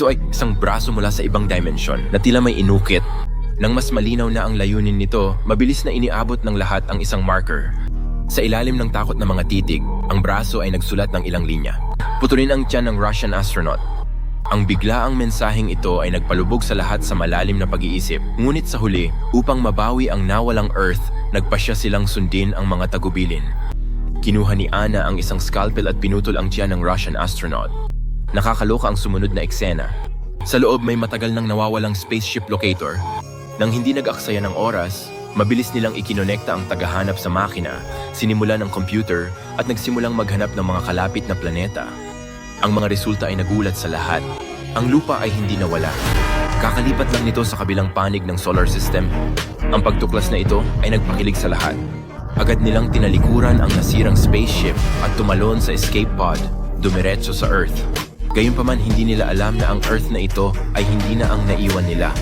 Ito ay isang braso mula sa ibang dimension na tila may inukit. Nang mas malinaw na ang layunin nito, mabilis na iniabot ng lahat ang isang marker. Sa ilalim ng takot na mga titig, ang braso ay nagsulat ng ilang linya. Putulin ang tiyan ng Russian astronaut. Ang biglaang mensaheng ito ay nagpalubog sa lahat sa malalim na pag-iisip. Ngunit sa huli, upang mabawi ang nawalang Earth, nagpasya silang sundin ang mga tagubilin. Kinuha ni Ana ang isang scalpel at pinutol ang tiyan ng Russian astronaut. Nakakaloka ang sumunod na eksena. Sa loob may matagal nang nawawalang spaceship locator. Nang hindi nag-aksaya ng oras, mabilis nilang ikinonekta ang tagahanap sa makina, sinimula ng computer at nagsimulang maghanap ng mga kalapit na planeta. Ang mga resulta ay nagulat sa lahat. Ang lupa ay hindi nawala. Kakalipat lang nito sa kabilang panig ng solar system. Ang pagtuklas na ito ay nagpakilig sa lahat. Agad nilang tinalikuran ang nasirang spaceship at tumalon sa escape pod, dumiretso sa Earth. Gayunpaman hindi nila alam na ang Earth na ito ay hindi na ang naiwan nila.